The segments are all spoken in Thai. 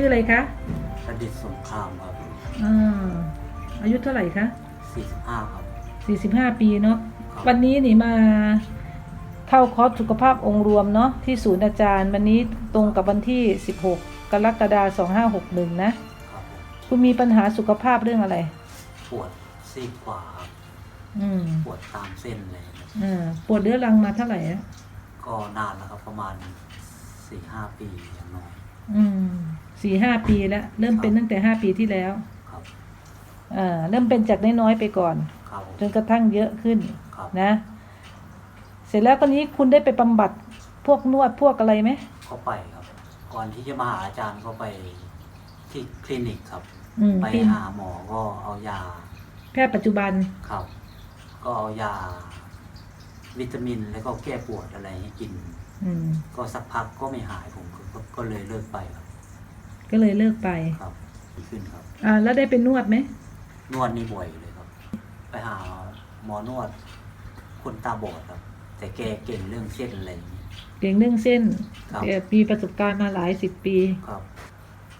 ชื่ออะไรคะประดิษฐ์สงครามครับอ่าอายุเท่าไหร่คะ45ครับ45ปีเนาะครับ วันนี้นี่มาเข้าคอร์สสุขภาพองค์รวมเนาะที่ศูนย์อาจารย์ วันนี้ตรงกับวันที่ 16 กรกฎาคม2561 นะครับผมคุณมีปัญหาสุขภาพเรื่องอะไร ปวดซีกขวาครับอืมปวดตามเส้นเลยครับอ่าปวดเรื้อรังมาเท่าไหร่อะก็นานแล้วครับประมาณ4-5ปีอย่างน้อย อืม สี่ห้าปีแล้ว เริ่มเป็นตั้งแต่ห้าปีที่แล้วครับอ่าเริ่มเป็นจากน้อยๆไปก่อน ครับผมจนกระทั่งเยอะขึ้นครับนะ เสร็จแล้วก็นี้คุณได้ไปบำบัดพวกนวดพวกอะไรไหมก็ไปครับ ก่อนที่จะมาหาอาจารย์ก็ไปที่คลินิกครับ อืมไปที่หาหมอก็เอายาแพทย์ปัจจุบัน ครับ ก็เอายา วิตามินแล้วก็แก้ปวดอะไรให้กิน อืม ก็สักพักก็ไม่หายผมก็ก็ก็เลยเลิกไปครับ ก็เลยเลิกไปครับดีขึ้นครับ อ่าแล้วได้เป็นนวดไหมนวดนี่บ่อยเลยครับ ไปหาหมอนวด คนตาบอดครับ แต่แกเก่งเรื่องเส้นอะไรอย่างนี้ เก่งเรื่องเส้นครับแกมีประสบการณ์มาหลายสิบปี ครับ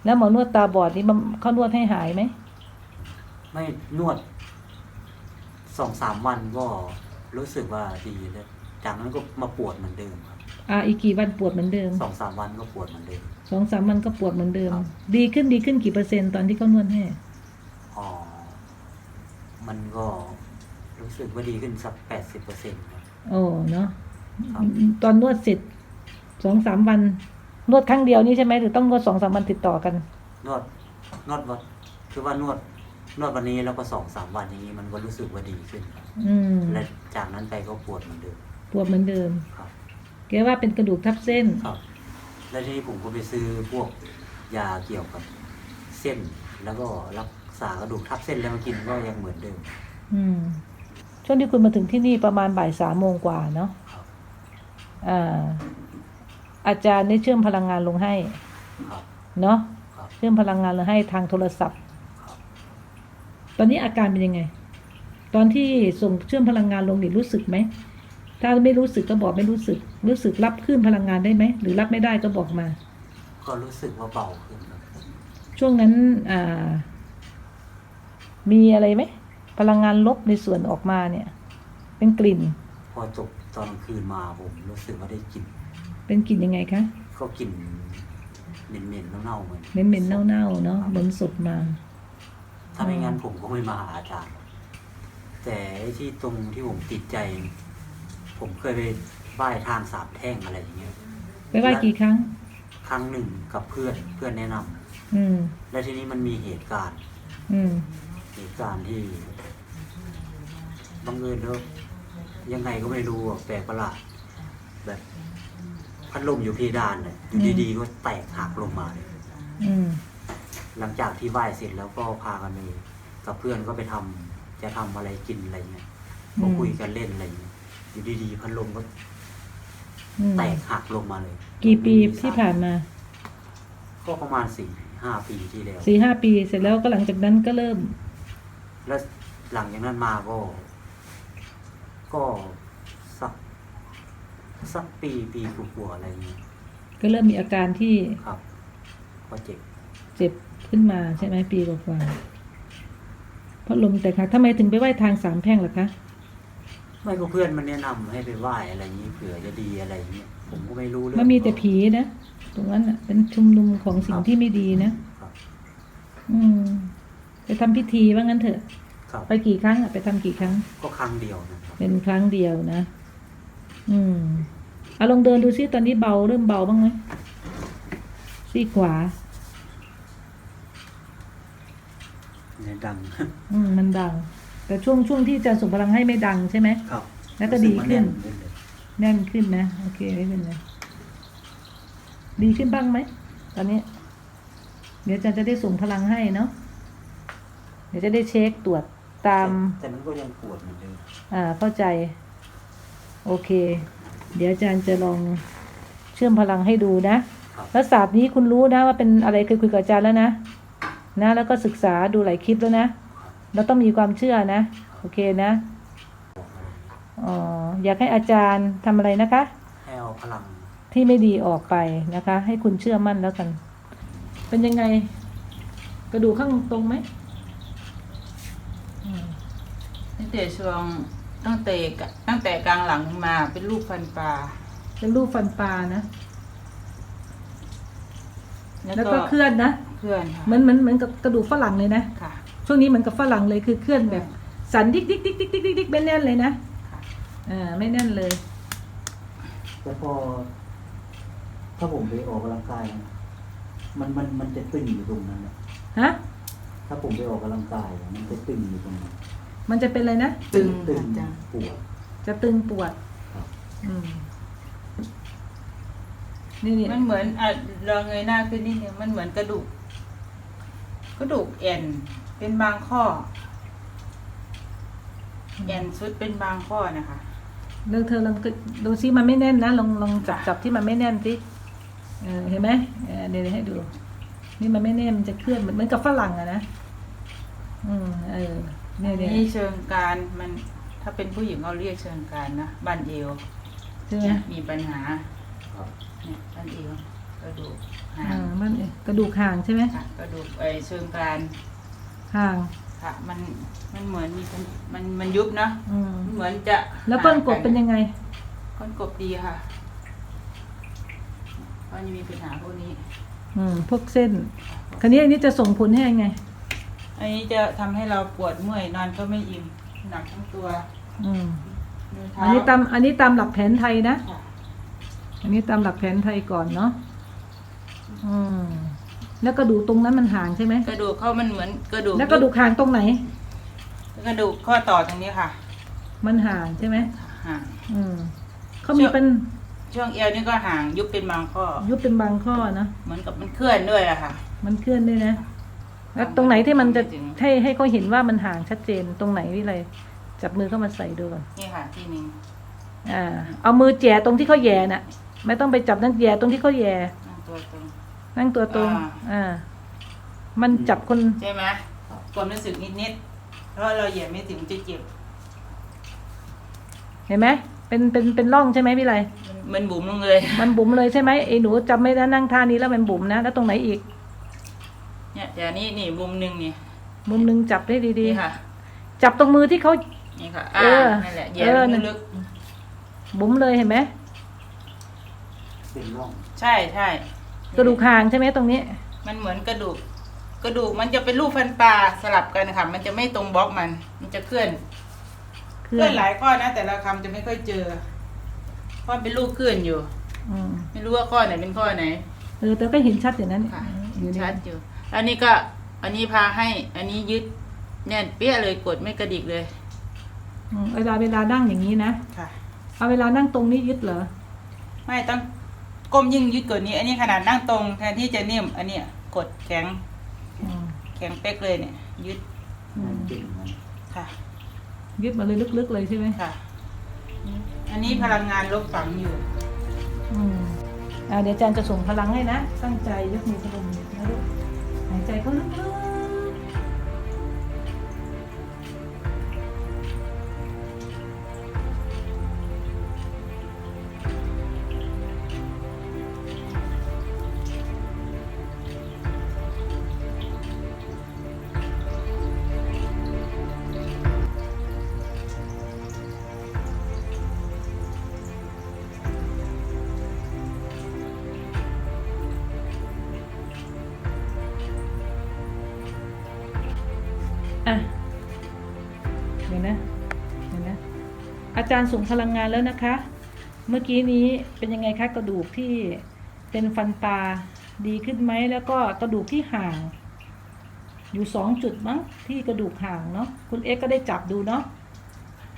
แล้วหมอนวดตาบอดนี่มันเขานวดให้หายไหมไม่นวดสองสามวันก็รู้สึกว่าดีแล้วจากนั้นก็มาปวดเหมือนเดิมครับอ่าอีกกี่วันปวดเหมือนเดิม สองสามวันก็ปวดเหมือนเดิม สองสามวันก็ปวดเหมือนเดิม ครับ ดีขึ้นดีขึ้นกี่เปอร์เซ็นต์ตอนที่เขานวดให้ อ๋อ มันก็รู้สึกว่าดีขึ้นสักแปดสิบเปอร์เซ็นต์ครับ โอ้เนาะครับ ตอนนวดเสร็จสองสามวัน นวดครั้งเดียวนี่ใช่ไหมหรือต้องนวดสองสามวันติดต่อกัน นวดนวดวันคือว่านวด นวดวันนี้แล้วก็สองสามวันอย่างนี้มันก็รู้สึกว่าดีขึ้นครับอืมและจากนั้นไปก็ปวดเหมือนเดิมปวดเหมือนเดิมครับ แกว่าเป็นกระดูกทับเส้น ครับ แล้วทีนี้ผมก็ไปซื้อพวกยาเกี่ยวกับเส้น แล้วก็รักษากระดูกทับเส้นแล้วมากินก็ยังเหมือนเดิม อืมช่วงที่คุณมาถึงที่นี่ประมาณบ่ายสามโมงกว่าเนาะครับ อ่า อาจารย์ได้เชื่อมพลังงานลงให้ ครับ เนาะครับ เชื่อมพลังงานลงให้ทางโทรศัพท์ ครับ ตอนนี้อาการเป็นยังไง ตอนที่ส่งเชื่อมพลังงานลงนี่รู้สึกไหม ถ้าไม่รู้สึกก็บอกไม่รู้สึก รู้สึกรับขึ้นพลังงานได้ไหม หรือรับไม่ได้ก็บอกมา ก็รู้สึกว่าเบาขึ้นครับช่วงนั้นอ่า มีอะไรไหมพลังงานลบในส่วนออกมาเนี่ย เป็นกลิ่น พอจบตอนกลางคืนมาผมรู้สึกว่าได้กลิ่นเป็นกลิ่นยังไงคะก็กลิ่นเหม็นๆเน่าๆเหมือนเหม็นๆเน่าๆเนาะเหมือนศพมา ถ้าไม่งั้นผมก็ไม่มาหาอาจารย์แต่ไอ้ที่ตรงที่ผมติดใจ ผมเคยไปไหว้ทางสามแท่งอะไรอย่างเงี้ยไปไหว้กี่ครั้ง ครั้งหนึ่งกับเพื่อนเพื่อนแนะนำอืม และทีนี้มันมีเหตุการณ์ อืม เหตุการณ์ที่บังเอิญแล้วยังไงก็ไม่รู้อะแปลกประหลาดแบบพัดลมอยู่เพดานเลยอยู่อืมดีๆก็แตกหักลงมาเลยอืม หลังจากที่ไหว้เสร็จแล้วก็พากันไปกับเพื่อนก็ไปทำจะทำอะไรกินอะไรเงี้ยก็อืมคุยกันเล่นอะไรเงี้ย อยู่ดีๆพัดลมก็อืมแตกหักลงมาเลยกี่ปีที่ผ่านมาก็ประมาณสี่ห้าปีที่แล้ว สี่ห้าปีเสร็จแล้วก็หลังจากนั้นก็เริ่ม แล้วหลังจากนั้นมาก็ ก็สักสักปีปีกว่าๆอะไรอย่างเงี้ยก็เริ่มมีอาการที่ครับ ก็เจ็บเจ็บขึ้นมาใช่ไหมปีกว่าๆเพราะลมแต่ค่ะทำไมถึงไปไหว้ทางสามแพร่งล่ะคะ ไม่ก็เพื่อนมันแนะนำให้ไปไหว้อะไรอย่างนี้เผื่อจะดีอะไรอย่างเงี้ยผมก็ไม่รู้เรื่องมันมีแต่ผีนะ ตรงนั้นอะ เป็นชุมนุมของสิ่งที่ไม่ดีนะ ครับ อืม ไปทำพิธีว่างั้นเถอะ ครับ ไปกี่ครั้งอะไปทำกี่ครั้ง ก็ครั้งเดียวนะครับ เป็นครั้งเดียวนะ อืมเอาลองเดินดูซิตอนนี้เบาเริ่มเบาบ้างไหมซีกขวาเนี่ยดัง อืม มันดัง แต่ช่วงช่วงที่อาจะส่งพลังให้ไม่ดังใช่ไหมครับแล้วก็ดีขึ้นรู้สึกว่าแเลยแน่นขึ้นนะ โอเคไม่เป็นไรดีขึ้นบ้างไหมตอนนี้ เดี๋ยวอาจารย์จะได้ส่งพลังให้เนาะเดี๋ยวจะได้เช็คตรวจตาม แต่มันก็ยังปวดเหมือนเดิมอ่าเข้าใจ โอเค เดี๋ยวอาจารย์จะลองเชื่อมพลังให้ดูนะครับแล้วศาสตร์นี้คุณรู้นะว่าเป็นอะไรเคยคุยกับอาจารย์แล้วนะนะ แล้วก็ศึกษาดูหลายคลิปแล้วนะ เราต้องมีความเชื่อนะ โอเคนะอ๋ออยากให้อาจารย์ทำอะไรนะคะ ให้เอาพลังที่ไม่ดีออกไปนะคะ ให้คุณเชื่อมั่นแล้วกัน เป็นยังไง กระดูกข้างตรงไหมอืมตั้งแต่ช่วงตั้งแต่กะตั้งแต่กลางหลังมาเป็นรูปฟันปลาเป็นรูปฟันปลานะแล้วแล้วก็ก็เคลื่อนนะเคลื่อนค่ะเหมือนเหมือนเหมือนกับกระดูกฝรั่งเลยนะ ค่ะ ช่วงนี้เหมือนกับฝรั่งเลยคือเคลื่อนแบบสันดิกดิกดิกดิกดิกดิกดิกไม่แน่นเลยนะอ่าไม่แน่นเลย แต่พอ ถ้าผมไปออกกำลังกายนะมันมันมันจะตึงอยู่ตรงนั้นนะฮะ ถ้าผมไปออกกำลังกายอะมันจะตึงอยู่ตรงนั้นมันจะเป็นอะไรนะ ตึงตึงปวด จะตึงปวด ครับ อืม นี่นี่มันเหมือนอะลองเงยหน้าขึ้นนิดนึงมันเหมือนกระดูก กระดูกแอน เป็นบางข้อ แอนสุดเป็นบางข้อนะคะเลือกเธอลองกดดูซิมันไม่แน่นนะลองลองจับจับที่มันไม่แน่นสิเออเห็นไหมเออเดี๋ยวให้ดู นี่มันไม่แน่นมันจะเคลื่อนเหมือนเหมือนกับฝรั่งอะนะอืมเออเนี่ยเนี่ยนี่เชิงการมันถ้าเป็นผู้หญิงเขาเรียกเชิงการนะบันเอวใช่ไหมมีปัญหาครับเนี่ยบันเอวกระดูกหาอ่างมันกระดูกห่างใช่ไหมค่ะกระดูกไอเชิงการ ห่าง ค่ะ มันมันเหมือนมีปัญมันมันยุบเนอะอืมมันเหมือนจะแล้วก้นกบเป็นยังไง ก้นกบดีค่ะเพราะนี่มีปัญหาพวกนี้อืม พวกเส้น คราวนี้อันนี้จะส่งผลให้ยังไง อันนี้จะทำให้เราปวดเมื่อยนอนก็ไม่อิ่มหนักทั้งตัวอืมมือเท้าอันนี้ตามอันนี้ตามหลักแผนไทยนะ ค่ะ อันนี้ตามหลักแผนไทยก่อนเนาะอืม แล้วกระดูกตรงนั้นมันห่างใช่ไหมกระดูกเขามันเหมือนกระดูกแล้วกระดูกห่างตรงไหน กระดูกข้อต่อตรงนี้ค่ะ มันห่างใช่ไหมห่างอืมเขามีเป็นช่วงเอวนี่ก็ห่างยุบเป็นบางข้อ ยุบเป็นบางข้อนะเหมือนกับมันเคลื่อนด้วยอะค่ะ มันเคลื่อนด้วยนะแล้วตรงไหนที่มันจะไม่ถึงให้ให้เขาเห็นว่ามันห่างชัดเจนตรงไหนวิเลยจับมือเข้ามาใส่ดูก่อนนี่ค่ะที่หนึ่งอ่า เอามือแหย่ตรงที่เขาแหย่น่ะ ไม่ต้องไปจับนั่นแหย่ตรงที่เขาแหย่นั่งตัวตรง นั่งตัวตรงอ่า อ่ามันจับคนใช่ไหมความรู้สึกนิดๆเพราะเราเหยียบไม่ถึงจะเจ็บ เห็นไหมเป็นเป็นเป็นร่องใช่ไหมวิไลมันมันบุ๋มลงเลย มันบุ๋มเลยใช่ไหมไอ้หนูจำไม่ได้นั่งท่านี้แล้วมันบุ๋มนะแล้วตรงไหนอีก เนี่ยแต่อันนี่นี่มุมหนึ่งนี่มุมหนึงจับได้ดีนี่ค่ะ ๆ จับตรงมือที่เขา นี่ค่ะเออ่าอนั่นแหละเหยีเอยบอนั่นลึกบุ๋มเลยเห็นไหมเป็นร่องๆใช่ใช่ กระดูกห่างใช่ไหมตรงนี้ มันเหมือนกระดูก กระดูกมันจะเป็นรูปฟันปลาสลับกันค่ะ มันจะไม่ตรงบล็อกมัน มันจะเคลื่อน เคเคลื่ลื่ออนนหลายข้อนะ แต่ละคำจะไม่ค่อยเจอ เพราะมันเป็นรูปเคลื่อนอยู่ อืมไม่รู้ว่าข้อไหนเป็นข้อไหน เออแต่ก็เห็นชัดอย่างนั้นค่ะอยู่นี่ชัดอยู่ อันนี้ก็อันนี้พาให้ อันนี้ยึดแน่นเปี้ยเลยกดไม่กระดิกเลยอืมเวลาเวลานั่งอย่างนี้นะค่ะ เอาเวลานั่งตรงนี้ยึดเหรอ ไม่ต้อง ก้มยิ่งยึดกดนี้ อันนี้ขนาดนั่งตรงแทนที่จะนิ่ม อันเนี้ยกดแข็งอืมแข็งเป๊กเลยเนี่ยยึดอืมันมตึงมันค่ะ ยึดมาเลยลึกๆเลยใช่ไหมค่ะ อันนี้พลังงานลบฝังอยู่ อืมอ่าเดี๋ยวอาจารย์จะส่งพลังให้นะ ตั้งใจยกมือพนม เดี๋ยวนะเดี๋ยวนะอาจารย์ส่งพลังงานแล้วนะคะ เมื่อกี้นี้เป็นยังไงคะกระดูกที่เป็นฟันปลาดีขึ้นไหมแล้วก็กระดูกที่ห่าง อยู่สองจุดมั้งที่กระดูกห่างเนาะคุณเอ็กซ์ก็ได้จับดูเนาะ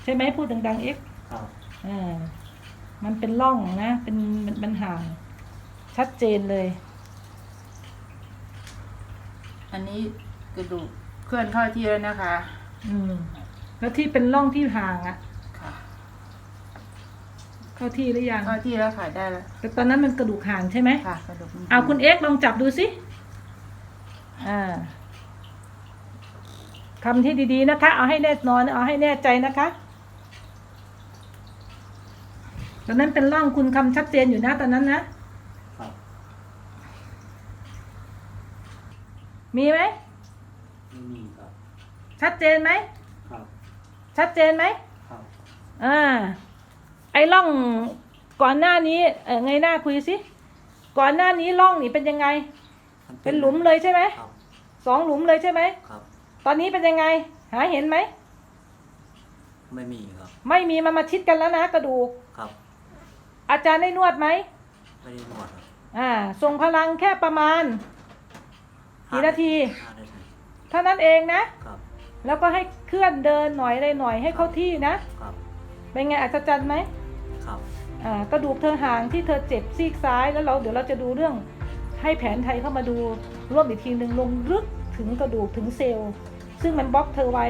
ใช่ไหมพูดดังๆเอ็กซ์ครับอ่ามันเป็นร่องนะเป็นมันมันห่างชัดเจนเลย อันนี้กระดูกเคลื่อนเข้าที่แล้วนะคะ อืม แล้วที่เป็นร่องที่ห่างอะค่ะเข้าที่หรือยังเข้าที่แล้วค่ะได้แล้วแต่ตอนนั้นมันกระดูกห่างใช่ไหมค่ะกระดูกมันเอาคุณเอ็กซ์ลองจับดูสิอ่าคำที่ดีๆนะคะ เอาให้แน่นอน เอาให้แน่ใจนะคะ ตอนนั้นเป็นร่องคุณคำชัดเจนอยู่นะตอนนั้นนะครับมีไหม ไม่มีครับ ชัดเจนไหมครับ ชัดเจนไหมครับอ่า ไอ้ร่องก่อนหน้านี้ เออไงหน้าคุยสิ ก่อนหน้านี้ร่องนี่เป็นยังไง มันเป็นหลุมเลยใช่ไหมครับสองหลุมเลยใช่ไหม ครับ ตอนนี้เป็นยังไง หาเห็นไหม ไม่มีครับไม่มีมันมาชิดกันแล้วนะกระดูก ครับ อาจารย์ได้นวดไหม ไม่ได้นวดครับอ่าส่งพลังแค่ประมาณ กี่นาที ห้านาทีเท่านั้นเองนะ ครับ แล้วก็ให้เคลื่อนเดินหน่อยอะไรหน่อยให้เข้าที่นะ ครับเป็นไงอัศจรรย์ไหมครับอ่ากระดูกเธอห่างที่เธอเจ็บซีกซ้ายแล้วเราเดี๋ยวเราจะดูเรื่องให้แผนไทยเข้ามาดูร่วมอีกทีหนึ่งลงลึกถึงกระดูกถึงเซลล์ ซึ่งมันบล็อกเธอไว้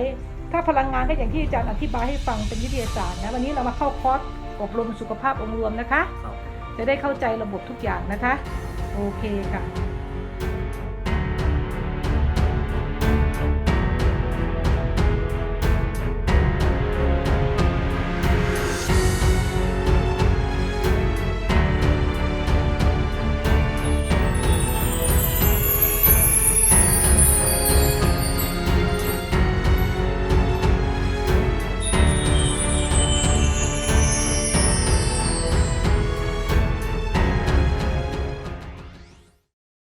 ถ้าพลังงานก็อย่างที่อาจารย์อธิบายให้ฟังเป็นวิทยาศาสตร์นะวันนี้เรามาเข้าคอร์สอบรมสุขภาพองค์รวมนะคะ ครับ จะได้เข้าใจระบบทุกอย่างนะคะ โอเคค่ะ